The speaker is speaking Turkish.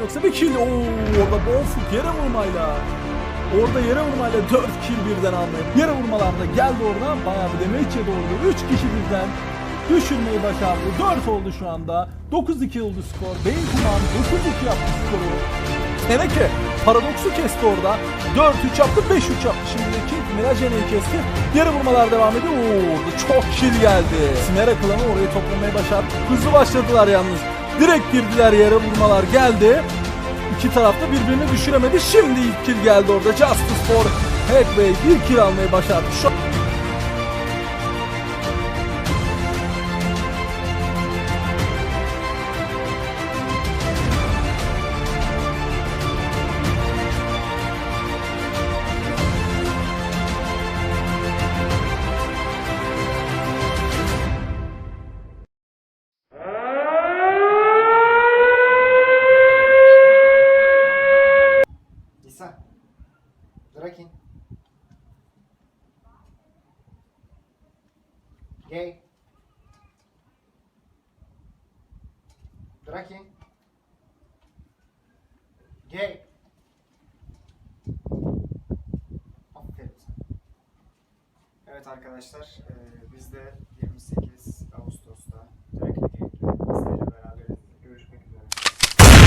yoksa bir kill. Oo, orada Bonfuk yere vurmayla. Orada yere vurmayla 4 kill birden almayı. Yere vurmalarda geldi orada. Bayağı bir yedi orada. 3 kişi birden düşürmeyi başardı. 4 oldu şu anda. 9-2 oldu skor. Beyin Kuman 9-2 yaptı skoru. Teneke paradoksu kesti orada. 4-3 yaptı, 5-3 yaptı. Şimdi de King Miragene'yi kesti. Yere vurmalar devam ediyor. Oo, çok kill geldi. Simera klanı orayı toplamayı başardı. Hızlı başladılar yalnız. Direkt girdiler yere vurmalar geldi. İki tarafta birbirini düşüremedi. Şimdi ilk kill geldi orada. Justice for Hathaway bir kill almayı başardı. Şu Gay. Drakin. Gay. Aferin. Evet arkadaşlar, eee, biz de 28